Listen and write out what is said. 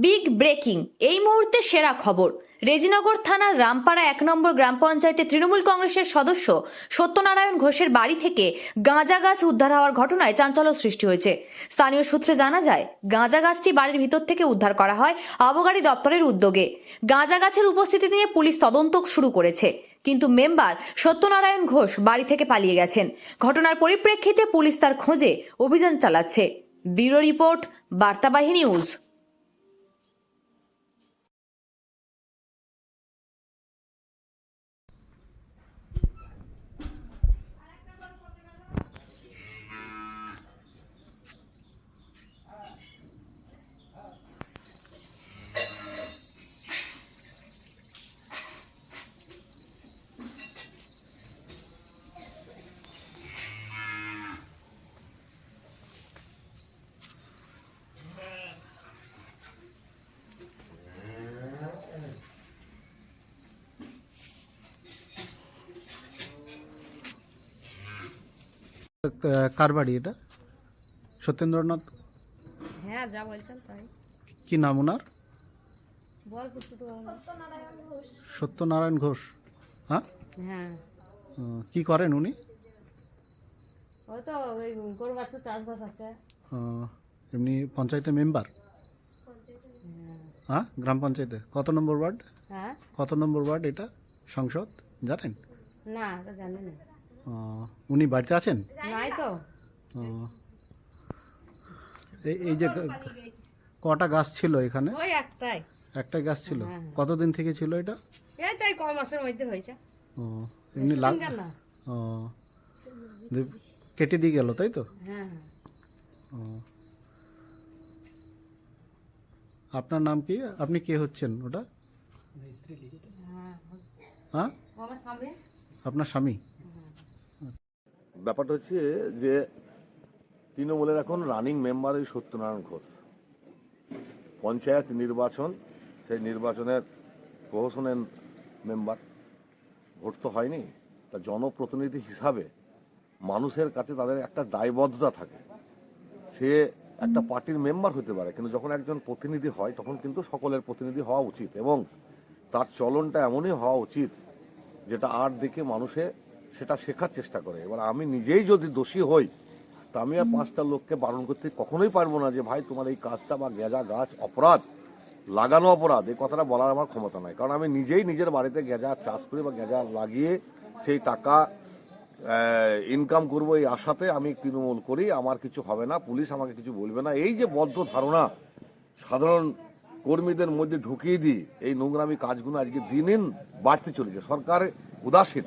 Big breaking এই মুহূর্তে সেরা খবর। রেজিনগর থানার রামপাড়া এক নম্বর গ্রাম পঞ্চায়েতে তৃণমূল কংগ্রেসের সদস্য সত্যনারায়ণ ঘোষের বাড়ি থেকে গাঁজা গাছ উদ্ধার হওয়ার ঘটনায় চাঞ্চল্য সৃষ্টি হয়েছে। স্থানীয় সূত্রে জানা যায়, গাঁজা গাছটি বাড়ির ভিতর থেকে উদ্ধার করা হয় আবগারি দপ্তরের উদ্যোগে। গাঁজা গাছের উপস্থিতি নিয়ে পুলিশ তদন্ত শুরু করেছে, কিন্তু মেম্বার সত্যনারায়ণ ঘোষ বাড়ি থেকে পালিয়ে গেছেন। ঘটনার পরিপ্রেক্ষিতে পুলিশ তার খোঁজে অভিযান চালাচ্ছে। Bureau report, Bartabahi news. কার বাড়ি এটা? সত্যেন্দ্রনাথ? হ্যাঁ যা বলছেন তাই। কি নাম ওনার। সত্যনারায়ণ ঘোষ। হ্যাঁ? হ্যাঁ। কি করেন উনি? এমনি পঞ্চায়েতের মেম্বার? হ্যাঁ। গ্রাম পঞ্চায়েতে। কত নম্বর ওয়ার্ড? হ্যাঁ। কত নম্বর ওয়ার্ড এটা? সংসদ? জানেন? না এটা জানি না। আহ, উনি বাড়িতে আছেন? নাই তো? এই এই যে কটা গাছ ছিল এখানে? ওই একটাই। একটাই গাছ ছিল? হ্যাঁ। কতদিন থেকে ছিল এটা? এই তাই ক মাসের মধ্যে হয়েছে। ও, এমনি লাগ। ও, কেটে দিয়ে গেল তাই তো? হ্যাঁ ও। আপনার নাম কি? আপনি কে হচ্ছেন ওটা? হ্যাঁ হ্যাঁ। আপনার স্বামী? ব্যাপারটা হচ্ছে যে তৃণমূলের এখন রানিং মেম্বার ওই সত্যনারায়ণ ঘোষ। পঞ্চায়েত নির্বাচন সেই নির্বাচনের প্রহসনের মেম্বার ভোট তো হয়নি তা জনপ্রতিনিধি হিসাবে মানুষের কাছে তাদের একটা দায়বদ্ধতা থাকে। সে একটা পার্টির মেম্বার হতে পারে কিন্তু যখন একজন প্রতিনিধি হয় তখন কিন্তু সকলের প্রতিনিধি হওয়া উচিত এবং তার চলনটা এমনই হওয়া উচিত যেটা আর দেখে মানুষে সেটা শেখার চেষ্টা করে। এবার আমি নিজেই যদি দোষী হই তা আমি আর পাঁচটা লোককে বারণ করতে কখনোই পারব না যে ভাই তোমার এই কাজটা বা গেঁজা গাছ অপরাধ লাগানো অপরাধ এই কথাটা বলার আমার ক্ষমতা নাই। কারণ আমি নিজেই নিজের বাড়িতে গেঁজা চাষ করে বা গেঁজা লাগিয়ে সেই টাকা ইনকাম করব এই আশাতে আমি তৃণমূল করি আমার কিছু হবে না পুলিশ আমাকে কিছু বলবে না। এই যে বদ্ধ ধারণা সাধারণ কর্মীদের মধ্যে ঢুকিয়ে দিই এই নোংরামি কাজগুলো আজকে দিন দিন বাড়তে চলেছে। সরকার উদাসীন।